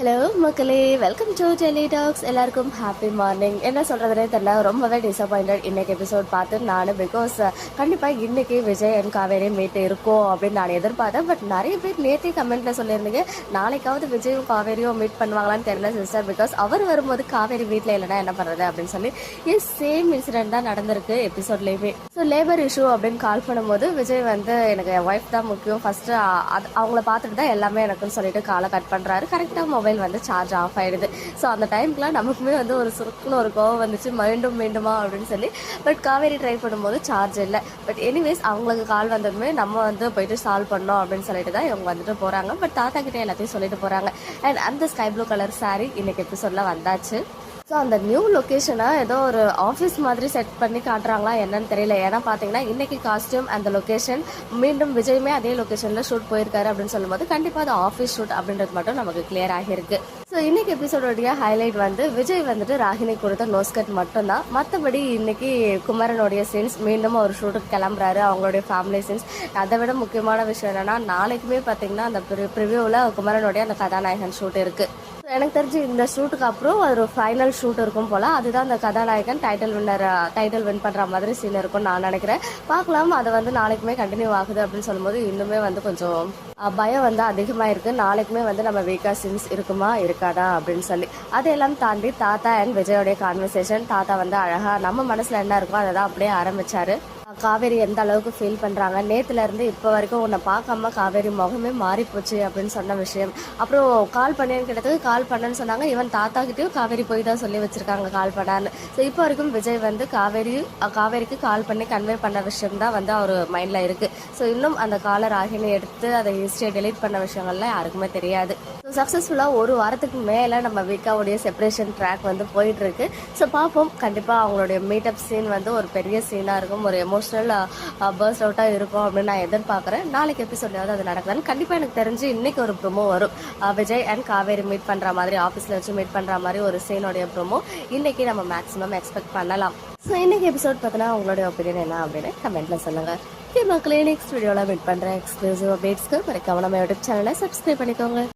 Hello மக்களே. Welcome to tele talks எல்லாருக்கும் happy morning என்ன சொல்கிறதுனே தெரில ரொம்பவே டிசப்பாயிண்டட் இன்னைக்கு எபிசோட் பார்த்து நான் பிகாஸ் கண்டிப்பாக இன்றைக்கி விஜய் அண்ட் காவேரி மீட் இருக்கும் அப்படின்னு நான் எதிர்பார்த்தேன். பட் நிறைய பேர் நேற்றே கமெண்ட்டில் சொல்லியிருந்தீங்க நாளைக்காவது விஜயும் காவேரியும் மீட் பண்ணுவாங்களான்னு தெரியல சிஸ்டர் பிகாஸ் அவர் வரும்போது காவேரி வீட்டில் இல்லைனா என்ன பண்ணுறது அப்படின்னு சொல்லி எஸ் சேம் இன்சிடென்ட் தான் நடந்திருக்கு எபிசோட்லேயுமே ஸோ லேபர் இஷ்யூ அப்படின்னு கால் பண்ணும்போது விஜய் வந்து எனக்கு என் ஒய்ஃப் தான் முக்கியம். ஃபஸ்ட்டு அது அவங்கள பார்த்துட்டு தான் எல்லாமே எனக்குன்னு சொல்லிட்டு காலை கட் பண்ணுறாரு கரெக்டாக மொபைல் வந்து சார்ஜ் ஆஃப் ஆயிடுது. ஸோ அந்த டைம்க்குலாம் நமக்குமே வந்து ஒரு சுருக்குன்னு ஒரு கோவம் வந்துச்சு. மீண்டும் மீண்டுமா அப்படின்னு சொல்லி. பட் காவேரி ட்ரை பண்ணும்போது சார்ஜ் இல்லை. பட் எனிவேஸ் அவங்களுக்கு கால் வந்ததுமே நம்ம வந்து போயிட்டு சால்வ் பண்ணோம் அப்படின்னு சொல்லிட்டு தான் இவங்க வந்துட்டு போகிறாங்க பட் தாத்தா கிட்டே எல்லாத்தையும் சொல்லிட்டு போகிறாங்க அண்ட் அந்த ஸ்கை ப்ளூ கலர் saree இன்னைக்கு எபிசோடில் வந்தாச்சு. ஸோ அந்த நியூ லொக்கேஷனை ஏதோ ஒரு ஆஃபீஸ் மாதிரி செட் பண்ணி காட்டுறாங்களா என்னன்னு தெரியல. ஏன்னா பார்த்தீங்கன்னா இன்னைக்கு காஸ்டியூம் அந்த லொக்கேஷன் மீண்டும் விஜயுமே அதே லொக்கேஷனில் ஷூட் போயிருக்காரு அப்படின்னு சொல்லும்போது கண்டிப்பாக அது ஆஃபீஸ் ஷூட் அப்படின்றது மட்டும் நமக்கு கிளியர் ஆகியிருக்கு. ஸோ இன்னைக்கு எபிசோடோடைய ஹைலைட் வந்து விஜய் வந்துட்டு ராகினி கொடுத்த நோஸ்கட் மட்டும்தான். மற்றபடி இன்னைக்கு குமரனுடைய சீன்ஸ் மீண்டும் ஒரு ஷூட்டுக்கு கிளம்புறாரு அவங்களுடைய ஃபேமிலி சீன்ஸ் அதை விட முக்கியமான விஷயம் என்னன்னா நாளைக்குமே பார்த்தீங்கன்னா அந்த ப்ரிவியூவில் குமரனுடைய அந்த கதாநாயகன் ஷூட் இருக்குது எனக்கு தெரிஞ்சு இந்த ஷூட்டுக்கு அப்புறம் ஒரு ஃபைனல் ஷூட் இருக்கும் போல. அதுதான் அந்த கதாநாயகன் டைட்டில் வின்னர் டைட்டில் வின் பண்ற மாதிரி சீன் இருக்கும்னு நான் நினைக்கிறேன். பார்க்கலாம். அது வந்து நாளைக்குமே கண்டினியூ ஆகுது அப்படின்னு சொல்லும்போது இன்னுமே வந்து கொஞ்சம் பயம் வந்து அதிகமாக இருக்குது நாளைக்குமே வந்து நம்ம வீக்கா சீன்ஸ் இருக்குமா இருக்காதா அப்படின்னு சொல்லி. அதையெல்லாம் தாண்டி தாத்தா அண்ட் விஜயோடைய கான்வர்சேஷன் தாத்தா வந்து அழகா நம்ம மனசுல என்ன இருக்கோ அதை தான் அப்படியே ஆரம்பிச்சாரு. காவேரி எந்த அளவுக்கு ஃபீல் பண்ணுறாங்க நேற்றுலேருந்து இப்போ வரைக்கும் உன்னை பார்க்காம காவேரி முகமே மாறி போச்சு அப்படின்னு சொன்ன விஷயம். அப்புறம் கால் பண்ணேன்னு கேட்டதுக்கு கால் பண்ணேன்னு சொன்னாங்க. ஈவன் தாத்தாகிட்டேயும் காவேரி போய் தான் சொல்லி வச்சுருக்காங்க கால் பண்ணான்னு. ஸோ இப்போ வரைக்கும் விஜய் வந்து காவேரி காவேரிக்கு கால் பண்ணி கன்வே பண்ண விஷயம் தான் வந்து அவர் மைண்டில் இருக்குது ஸோ இன்னும் அந்த காலர் ராகினி எடுத்து அதை ஹிஸ்ட்ரியை டெலீட் பண்ண விஷயங்கள்லாம் யாருக்குமே தெரியாது. ஸோ சக்ஸஸ்ஃபுல்லாக ஒரு வாரத்துக்கு மேலே நம்ம வீக்காவுடைய செப்பரேஷன் ட்ராக் வந்து போயிட்டுருக்கு ஸோ பார்ப்போம். கண்டிப்பாக அவங்களுடைய மீட்டப் சீன் வந்து ஒரு பெரிய சீனாக இருக்கும். ஒரு எமோஷனல் பர்ஸ்ட் அவுட்டாக இருக்கும் அப்படின்னு நான் எதிர்பார்க்குறேன். நாளைக்கு எபிசோட்லையாவது அது நடக்குதுன்னு கண்டிப்பாக எனக்கு தெரிஞ்சு இன்னைக்கு ஒரு ப்ரொமோ வரும். விஜய் அண்ட் காவேரி மீட் பண்ணுற மாதிரி ஆஃபீஸில் வச்சு மீட் பண்ணுற மாதிரி ஒரு சீனோடைய ப்ரொமோ இன்னைக்கு நம்ம மேக்ஸிமம் எக்ஸ்பெக்ட் பண்ணலாம். ஸோ இன்னைக்கு எபிசோட் பார்த்தீங்கன்னா உங்களுடைய ஒப்பீனியன் என்ன அப்படின்னு கமெண்ட்டில் சொல்லுங்கள் ஓகே மக்களே நெக்ஸ்ட் வீடியோவில் மீட் பண்ணுறேன் எக்ஸ்க்ளூசிவ் அப்டேட்ஸ்க்கு மறக்காம நம்ம யூடியூப் சேனலை சப்ஸ்கிரைப் பண்ணிக்கோங்க.